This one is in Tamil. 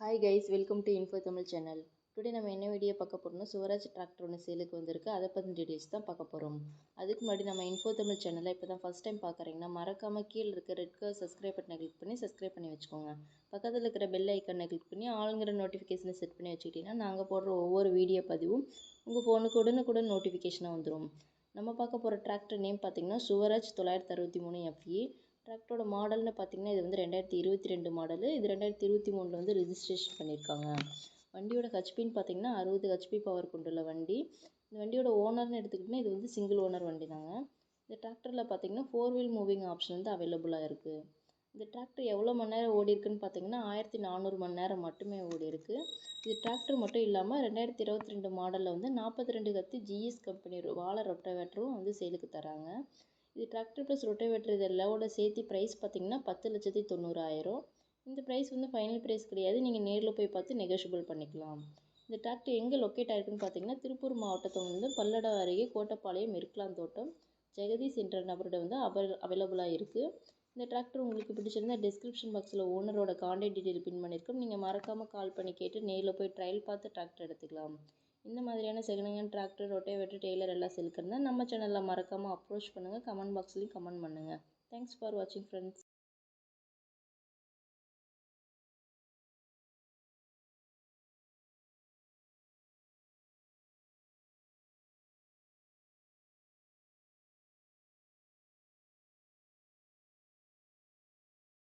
Hi guys welcome to info Tamil channel today நம்ம என்ன வீடியோ பார்க்க போகிறோம்னா சுவராஜ் டிராக்டர் ஒன்று சேலுக்கு வந்திருக்கு. அதை பற்றின டீடைல்ஸ் தான் பார்க்க போகிறோம் அதுக்கு முன்னாடி நம்ம இன்ஃபோ தமிழ் சேனலை இப்போ தான் ஃபஸ்ட் டைம் பார்க்குறீங்கன்னா மறக்காமல் கீழே இருக்க ரெட் கலர் சப்ஸ்கிரைப் பட்டனை கிளிக் பண்ணி சப்ஸ்கிரைப் பண்ணி வச்சுக்கோங்க. பக்கத்தில் இருக்கிற பெல் ஐக்கனை கிளிக் பண்ணி ஆளுங்கிற நோட்டிஃபிகேஷனை செட் பண்ணி வச்சுக்கிட்டிங்கன்னா நாங்கள் போடுற ஒவ்வொரு வீடியோ பதிவும் உங்கள் ஃபோனுக்கு உடனுக்குடன் நோட்டிஃபிகேஷனாக வந்துடும் நம்ம பார்க்க போகிற டிராக்டர் நேம் பார்த்தீங்கன்னா சுவராஜ் தொள்ளாயிரத்தி அறுபத்தி மூணு எஃப்இ டிராக்டரோட மாடல்னு பார்த்தீங்கன்னா இது வந்து ரெண்டாயிரத்தி இருபத்தி ரெண்டு மாடலு இது ரெண்டாயிரத்தி இருபத்தி மூணில் வந்து ரிஜிஸ்ட்ரேஷன் பண்ணியிருக்காங்க வண்டியோட ஹெச்பின்னு பார்த்தீங்கன்னா அறுபது ஹெச்பி பவர் கொண்டுள்ள வண்டி. இந்த வண்டியோட ஓனர்னு எடுத்துக்கிட்டிங்கன்னா இது வந்து சிங்கிள் ஓனர் வண்டி தாங்க இந்த டிராக்டரில் பார்த்தீங்கன்னா ஃபோர் வீல் மூவிங் ஆப்ஷன் வந்து அவைலபிளாக இருக்குது இந்த டிராக்டர் எவ்வளோ மணி நேரம் ஓடி இருக்குன்னு பார்த்தீங்கன்னா ஆயிரத்தி நானூறு மணி நேரம் மட்டுமே ஓடி இருக்கு. இது டிராக்டர் மட்டும் இல்லாமல் ரெண்டாயிரத்தி இருபத்தி ரெண்டு மாடலில் வந்து நாற்பத்தி ரெண்டு கத்தி ஜிஎஸ் கம்பெனி வாழை ரொட்டவேட்டரும் வந்து சேலுக்கு தராங்க. இது டிராக்டர் ப்ளஸ் ரொட்டோவேட்டர் இது எல்லாவோட சேர்த்து ப்ரைஸ் பார்த்திங்கன்னா பத்து லட்சத்தி தொண்ணூறாயிரம். இந்த ப்ரைஸ் வந்து ஃபைனல் ப்ரைஸ் கிடையாது. நீங்கள் நேரில் போய் பார்த்து நெகோஷியபிள் பண்ணிக்கலாம். இந்த டிராக்டர் எங்கே லொக்கேட் ஆகிருக்குன்னு பார்த்தீங்கன்னா திருப்பூர் மாவட்டத்தை வந்து பல்லடம் அருகே கோட்டப்பாளையம் இருக்கலாம் தோட்டம். ஜெகதீஷ் என்ற நபரோட வந்து அவைல் அவைலபிளாக இருக்குது இந்த டிராக்டர் உங்களுக்கு பிடிச்சிருந்தா டிஸ்கிரிப்ஷன் பாக்ஸில் ஓனரோட காண்டாக்ட் டீட்டெயில் பின் பண்ணியிருக்கோம் நீங்கள் மறக்காமல் கால் பண்ணி கேட்டு நேரில் போய் ட்ரையல் பார்த்து டிராக்டர் எடுத்துக்கலாம். இந்த மாதிரியான second hand tractor rotavator trailer எல்லாம் செலுக்கிறதா நம்ம சேனலில் மறக்காமல் அப்ரோச் பண்ணுங்கள் கமெண்ட் பாக்ஸ்லேயும் கமெண்ட் பண்ணுங்கள் தேங்க்ஸ் ஃபார் வாட்சிங் ஃப்ரெண்ட்ஸ்